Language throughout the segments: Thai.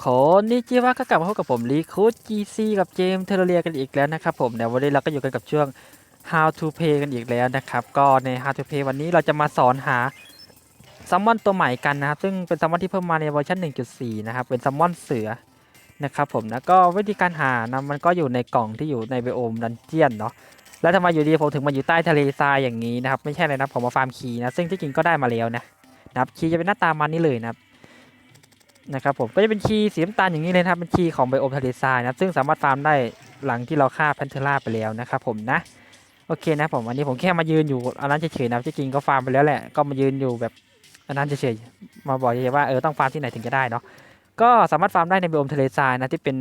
ขอนิจิวะก็กลับมาพบกับผมลีคูด GC กับเจมส์เทเลเรียกันอีกแล้วนะครับผมเดี๋ยววันนี้เราก็อยู่กันกับช่วง How to Play กันอีกแล้วนะครับ ก็ใน How to Play วันนี้เราจะมาสอนหาซัมมอนตัวใหม่กันนะครับ ซึ่งเป็นซัมมอนที่เพิ่มมาในเวอร์ชัน1.4 นะครับ เป็นซัมมอนเสือนะครับผมนะก็วิธีการหานะมันก็อยู่ในกล่องที่อยู่ในไบโอมดันเจียนเนาะแล้วทำไมอยู่ดีผมถึงมาอยู่ใต้ทะเลทรายอย่างนี้นะครับไม่ใช่เลยนะผมมาฟาร์มคีนะซึ่งที่จริงก็ได้มาแล้วนะนะครับคีจะเป็นหน้าตามันนี่เลยนะครับ นะครับผมก็จะเป็นคีย์สีน้ำตาลอย่างนี้เลยนะครับเป็นคีย์ของไบโอมทะเลทรายนะครับซึ่งสามารถฟาร์มได้หลังที่เราฆ่าแพนเทอร่าไปแล้วนะครับผมนะโอเคนะผมอันนี้ผมแค่มายืนอยู่อันนั้นเฉยๆนะที่จริงก็ฟาร์มไปแล้วแหละก็มายืนอยู่แบบอันนั้นเฉยๆมาบอกเฉยๆว่าเออต้องฟาร์มที่ไหนถึงจะได้เนาะก็สามารถฟาร์มได้ในไบโอมทะเลทรายนะที่เป็น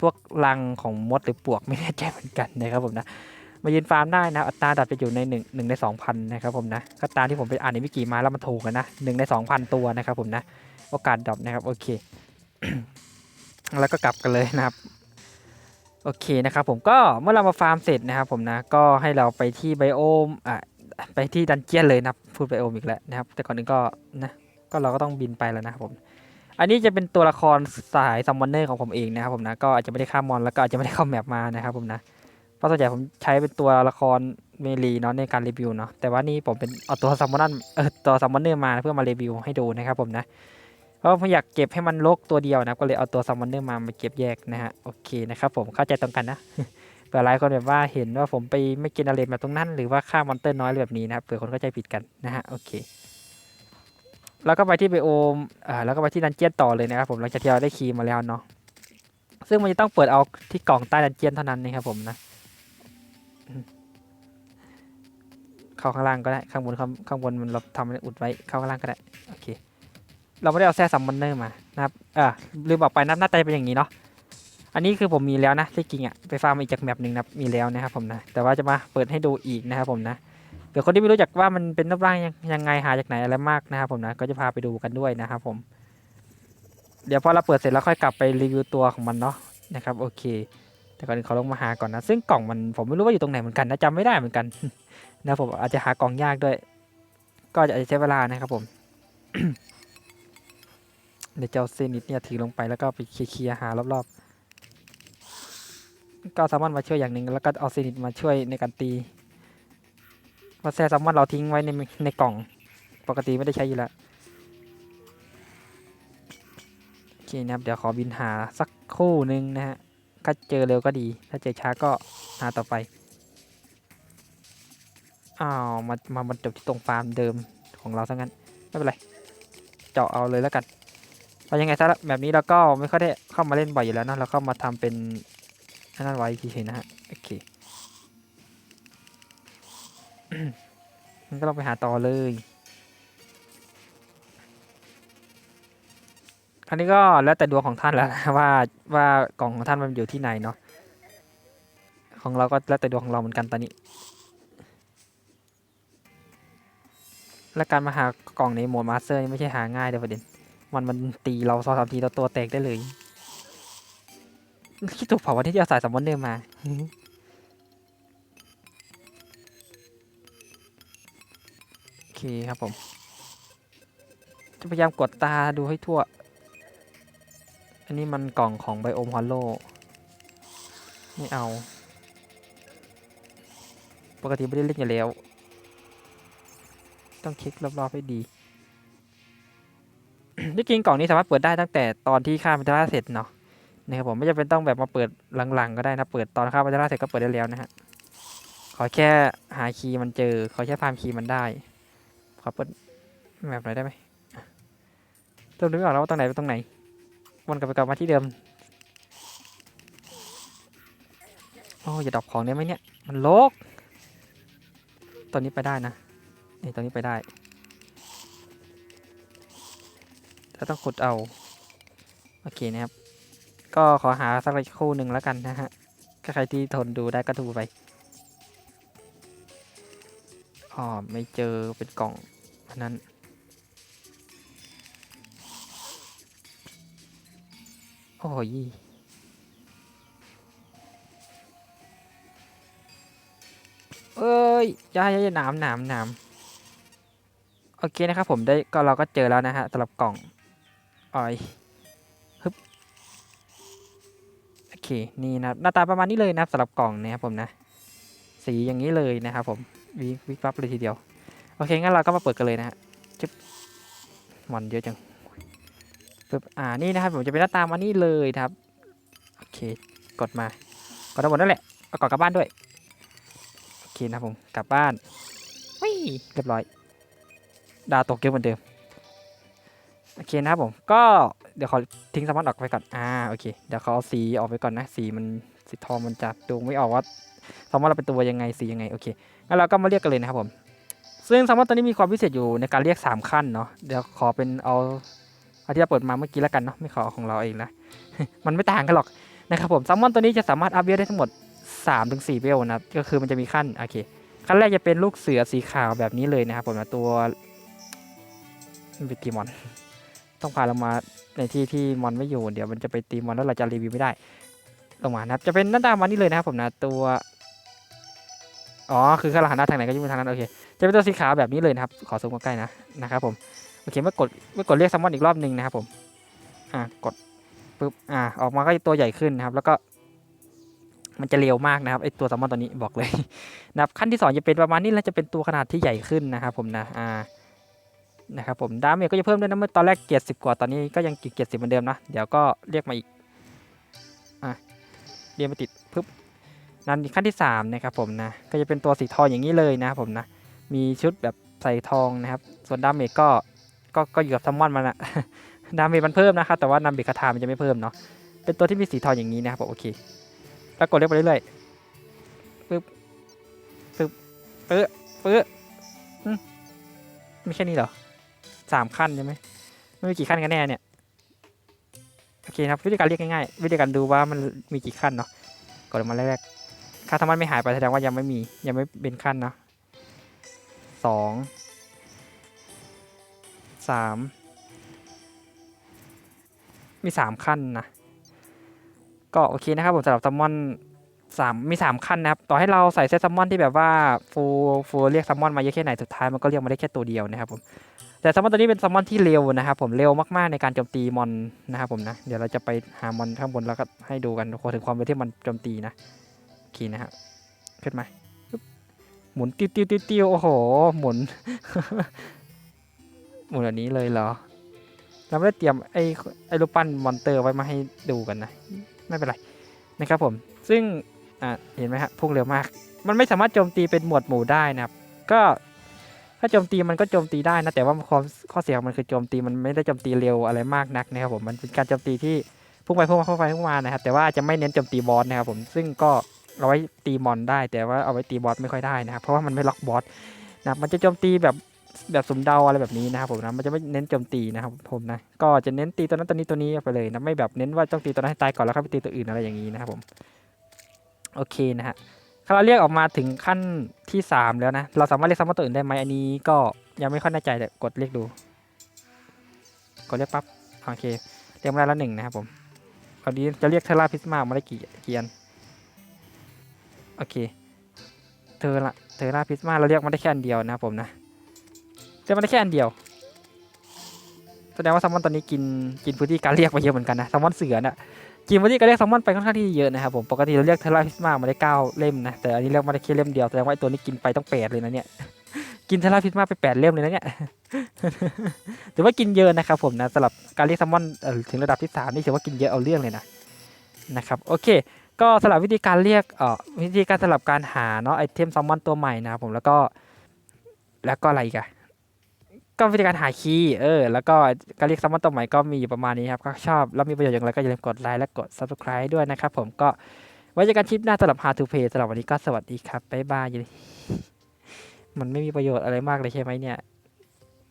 พวกรังของมดหรือปวกไม่แน่ใจเหมือนกันนะครับผมนะมายืนฟาร์มได้นะอัตราดับจะอยู่ในหนึ่งหนึ่งในสองพันนะครับผมนะก็ตามที่ผมไปอ่านในวิกิมาแล้วมันถูกกันนะหนึ่งในสองพันตัวนะครับผมนะ โอกาสดรอปนะครับโอเค แล้วก็กลับกันเลยนะครับโอเคนะครับผมก็เมื่อเรามาฟาร์มเสร็จนะครับผมนะก็ให้เราไปที่ไบโอมอะไปที่ดันเจียนเลยนะพูดไบโอมอีกแล้วนะครับแต่ก่อนอื่นก็นะก็เราก็ต้องบินไปแล้วนะครับผมอันนี้จะเป็นตัวละครสายซัมมอนเนอร์ของผมเองนะครับผมนะก็อาจจะไม่ได้ข้ามมอนแล้วก็อาจจะไม่ได้เข้าแมปมานะครับผมนะเพราะส่วนใหญ่ผมใช้เป็นตัวละครเมลีเนาะในการรีวิวเนาะแต่ว่านี่ผมเป็นเอาตัวซัมมอนเออตัวซัมมอนเนอร์มาเพื่อมารีวิวให้ดูนะครับผมนะ เพราะผมอยากเก็บให้มันลกตัวเดียวนะ ก็เลยเอาตัวซัมมอนเนอร์มามาเก็บแยกนะฮะ โอเคนะครับผมเข้าใจตรงกันนะเผื่อหลายคนแบบว่าเห็นว่าผมไปไม่กินอะไรแบบตรงนั้น หรือว่าฆ่ามอนเตอร์น้อยแบบนี้นะครับเผื่อคนเข้าใจผิดกันนะฮะ โอเค แล้วก็ไปที่ไบโอมอ่าแล้วก็ไปที่ดันเจียนต่อเลยนะครับผมหลังจากที่เราได้คีมาแล้วเนาะ ซึ่งมันจะต้องเปิดเอาที่กล่องใต้ดันเจียนเท่านั้นนะครับผมนะเข้าข้างล่างก็ได้ ข้างบนข้างบนมันเราทำอุดไว้ เข้าข้างล่างก็ได้ โอเค เราไม่ได้เอาแซ่ซัมมอนเนอร์มานะครับเออลืมบอกไปนะหน้าตาจะเป็นอย่างนี้เนาะอันนี้คือผมมีแล้วนะที่จริงอะไปฟาร์มอีกจากแมปหนึ่งนะมีแล้วนะครับผมนะแต่ว่าจะมาเปิดให้ดูอีกนะครับผมนะเผื่อคนที่ไม่รู้จักว่ามันเป็นรูปร่างยังยังไงหาจากไหนอะไรมากนะครับผมนะก็จะพาไปดูกันด้วยนะครับผม เดี๋ยวพอเราเปิดเสร็จแล้วค่อยกลับไปรีวิวตัวของมันเนาะนะครับโอเค แต่ก่อนอื่นขอลงมาหาก่อนนะ ซึ่งกล่องมันผมไม่รู้ว่าอยู่ตรงไหนเหมือนกันนะจำไม่ได้เหมือนกันนะผมอาจจะหากล่องยากด้วย ก็อาจจะใช้เวลานะครับผม เดี๋ยวจะเอาเซนิตเนี่ยถือลงไปแล้วก็ไปเคลียร์หารอบๆ ก็สามารถมาช่วยอย่างหนึ่งแล้วก็เอาเซนิตมาช่วยในการตีเพราะแซ่สามารถเราทิ้งไว้ในในกล่อง ปกติไม่ได้ใช้อยู่แล้วโอเคนะครับเดี๋ยวขอบินหาสักคู่หนึ่งนะฮะถ้าเจอเร็วก็ดี ถ้าเจอช้าก็หาต่อไปอ้าวมามาบรรจบที่ตรงฟาร์มเดิมของเราซะงั้นไม่เป็นไร เจาะเอาเลยแล้วกัน เรายังไงซะแบบนี้เราก็ไม่ค่อยได้เข้ามาเล่นบ่อยอยู่แล้วนะเราเข้ามาทำเป็นอันนั้นไว้เฉยๆนะฮะโอเคมันก็ต้องไปหาต่อเลยอันนี้ก็แล้วแต่ดวงของท่านแล้วว่าว่ากล่องของท่านมันอยู่ที่ไหนเนาะของเราก็แล้วแต่ดวงของเราเหมือนกันตอนนี้ และการมาหากล่องในโหมดมาสเตอร์นี่ไม่ใช่หาง่ายเลยประเด็น มันมันตีเราสองสามทีเราตัวแตกได้เลยคิดถูกเผาวันที่จะเอาสายสมมอนเนอร์มาโอเคครับผม จะพยายามกดตาดูให้ทั่ว อันนี้มันกล่องของไบโอมฮอลโลไม่เอา ปกติไม่ได้เล่นอยู่แล้ว ต้องเช็ครอบๆให้ดี ที่จริงกล่องนี้สามารถเปิดได้ตั้งแต่ตอนที่ฆ่าพันธราเสร็จเนาะนะครับผมไม่จำเป็นต้องแบบมาเปิดหลังๆก็ได้นะเปิดตอนฆ่าพันธราเสร็จก็เปิดได้แล้วนะฮะขอแค่หาคีย์มันเจอ ขอแค่ฟาร์มคีย์มันได้ขอเปิดแบบไหนอยได้ไหมต้องนึกออกแล้วว่าตรงไหนเป็นตรงไหนวนกลับไปกลับมาที่เดิมโอ้อย่าดรอปของได้ไหมเนี่ยมันโลกตอนนี้ไปได้นะนี่ตอนนี้ไปได้ ถ้าต้องขุดเอา โอเคนะครับ ก็ขอหาสักคู่หนึ่งแล้วกันนะฮะใครที่ทนดูได้ก็ดูไปอ๋อไม่เจอเป็นกล่องอันนั้นโอ้ยเอ้ยย่าอย่าอย่าหนามหนามหนามโอเคนะครับผมได้ก็เราก็เจอแล้วนะฮะสำหรับกล่อง ออยฮึบโอเคนี่นะหน้าตาประมาณนี้เลยนะครับสำหรับกล่องนะครับผมนะ สีอย่างนี้เลยนะครับผมวิวิบวับเลยทีเดียว โอเคงั้นเราก็มาเปิดกันเลยนะฮะจึ๊บมอนเยอะจังปึ๊บอ่านี่นะครับผมจะเป็นหน้าตามานี่เลยครับโอเคกดมากดทั้งหมดนั่นแหละเอากล่องกลับบ้านด้วยโอเคนะผมกลับบ้านวิเรียบร้อย ดาวตกเยอะเหมือนเดิม โอเคนะครับผมก็เดี๋ยวขอทิ้งสมอนออกไปก่อนอ่าโอเคเดี๋ยวเขาเอาสีออกไปก่อนนะสีมันสีทองมันจะดูไม่ออกว่าสมอนเราเป็นตัวยังไงสียังไงโอเคงั้นเราก็มาเรียกกันเลยนะครับผม ซึ่งสมอนตัวนี้มีความพิเศษอยู่ในการเรียก 3 ขั้นเนาะเดี๋ยวขอเป็นเอาเอาที่เราเปิดมาเมื่อกี้แล้วกันเนาะไม่ขอของเราเองนะมันไม่ต่างกันหรอกนะครับผมแซลมอนตัวนี้จะสามารถอัพเวลได้ทั้งหมด 3-4เวลนะครับก็คือมันจะมีขั้นโอเคขั้นแรกจะเป็นลูกเสือสีขาวแบบนี้เลยนะครับผมนะตัวมันเป็นตีมอน ต้องพาเรามาในที่ที่มอนไม่อยู่ เดี๋ยวมันจะไปตีมอนแล้วเราจะรีวิวไม่ได้ ลงมานะครับ จะเป็นหน้าตามันนี่เลยนะครับผมนะตัว อ๋อ คือข้างหลังหันหน้าทางไหนก็ยิ่งไปทางนั้นโอเค จะเป็นตัวสีขาวแบบนี้เลยนะครับ ขอซูมใกล้ๆนะนะครับผม โอเค เมื่อกดเมื่อกดเรียกซลมอนอีกรอบหนึ่งนะครับผม อ่ากดปุ๊บ อ่าออกมาก็ตัวใหญ่ขึ้นนะครับ แล้วก็มันจะเร็วมากนะครับไอตัวซลมอนตัวนี้บอกเลยนะครับขั้นที่สองจะเป็นประมาณนี้แล้วจะเป็นตัวขนาดที่ใหญ่ขึ้นนะครับผมนะ อ่า นะครับผมดาเมจก็จะเพิ่มด้วยนะเมื่อตอนแรกเกียรสิบกว่าตอนนี้ก็ยังเกียรสิบเหมือนเดิมนะ เดี๋ยวก็เรียกมาอีกอะเรียกมาติดปุ๊บนั่นขั้นที่สามนะครับผมนะก็จะเป็นตัวสีทองอย่างนี้เลยนะครับผมนะมีชุดแบบใส่ทองนะครับ ส่วนดาเมจก็ก็ก็อยู่กับซัมมอนมันอะดาเมจมันเพิ่มนะครับแต่ว่านาเบคาทามันจะไม่เพิ่มเนาะเป็นตัวที่มีสีทองอย่างนี้นะครับผมโอเค แล้วกดเรียกไปเรื่อยๆปึ๊บปึ๊บเป๊ะเป๊ะอืมไม่แค่นี้เหรอ สามขั้นใช่ไหมไม่มีกี่ขั้นกันแน่เนี่ยโอเคครับวิธีการเรียกง่ายๆวิธีการดูว่ามันมีกี่ขั้นเนาะกดมาแรกค่าทำมันไม่หายไปแสดงว่ายังไม่มียังไม่เป็นขั้นเนาะสองสามมีสามขั้นนะก็โอเคนะครับผมสำหรับซัมมอนสามมีสามขั้นนะครับต่อให้เราใส่เซตซัมมอนที่แบบว่าฟูฟูเรียกซัมมอนมาเยอะแค่ไหนสุดท้ายมันก็เรียกมาได้แค่ตัวเดียวนะครับผม แต่ซัมมอนตัวนี้เป็นซัมมอนที่เร็วนะครับผมเร็วมากๆในการโจมตีมอนนะครับผมนะ เดี๋ยวเราจะไปหามอนข้างบนแล้วก็ให้ดูกันถึงความเร็วที่มันโจมตีนะโอเคนะครับขึ้นมาหมุนติ้วติ้วติ้วติ้วโอ้โห หมุน หมุนแบบนี้เลยเหรอเราไม่ได้เตรียมไอ้ไอ้รูปปั้นมอนเตอร์ไว้มาให้ดูกันนะ ไม่เป็นไรนะครับผม ซึ่งอ่าเห็นไหมฮะพุ่งเร็วมาก มันไม่สามารถโจมตีเป็นหมวดหมู่ได้นะครับ ก็าโจมตีมันก็โจมตีได้นะแต่ว่าความข้อเสียของมันคือโจมตีมันไม่ได้โจมตีเร็วอะไรมากนักนะครับผมมันเป็นการโจมตีที่พุ่งไปพุ่งมาพุ่งไปพุ่งมานะครับแต่ว่าจะไม่เน้นโจมตีบอสนะครับผมซึ่งก็เอาไว้ตีมอนได้ แต่ว่าเอาไว้ตีบอสไม่ค่อยได้นะครับเพราะว่ามันไม่ล็อกบอสนะมันจะโจมตีแบบแบบสมเดาอะไรแบบนี้นะครับผมนะมันจะไม่เน้นโจมตีนะครับผมนะก็จะเน้นตีตัวนั้นตัวนี้ตัวนี้ไปเลยนะไม่แบบเน้นว่าต้องตีตัวนั้นให้ตายก่อนแล้วค่อยไปตีตัวอื่นอะไรอย่างนี้นะครับผมโอเคนะฮะ ถ้าเราเรียกออกมาถึงขั้นที่สามแล้วนะ เราสามารถเรียกซัมมอนตัวอื่นได้ไหมอันนี้ก็ยังไม่ค่อยแน่ใจแต่กดเรียกดู กดเรียกปั๊บโอเค เรียกมาได้แล้วหนึ่งนะครับผมคราวนี้จะเรียกเทราพิสมามาได้กี่กี่อันโอเคเทอร่าเทอราพิสมาเราเรียกมาได้แค่อันเดียวนะครับผมนะเรียกมาได้แค่อันเดียว แสดงว่าซัมมอนตอนนี้กินกินพื้นที่การเรียกไปเยอะเหมือนกันนะซัมมอนเสือน่ะ กินพื้นที่การเรียกซัมอนไปค่อนข้างที่เยอะนะครับผม ปกติเราเรียกเทอร่าพิสมามาได้เก้าเล่มนะ แต่อันนี้เรียกมาได้แค่เล่มเดียว แสดงว่าไอ้ตัวนี้กินไปต้องแปดเลยนะเนี่ย กินเทอร่าพิสมาไปแปดเล่มเลยนะเนี่ย ถือว่ากินเยอะนะครับผมนะสำหรับการเรียกซัมอนถึงระดับที่สามนี่ถือว่ากินเยอะเอาเรื่องเลยนะนะครับ โอเค ก็สำหรับวิธีการเรียกเอ่อวิธีการสำหรับการหาเนาะไอเทมซัมอนตัวใหม่นะครับผม แล้วก็ แล้วก็อะไรกอะ ก็วิธีการหาคีย์เออ แล้วก็การเรียกซัมมอนตัวใหม่ก็มีอยู่ประมาณนี้ครับ ก็ชอบ แล้วมีประโยชน์อย่างไรก็อย่าลืมกดไลค์และกด subscribe ด้วยนะครับผมก็ไว้เจอกันคลิปหน้าสำหรับ How to Play สำหรับวันนี้ก็สวัสดีครับบ๊ายบายมันไม่มีประโยชน์อะไรมากเลยใช่ไหมเนี่ย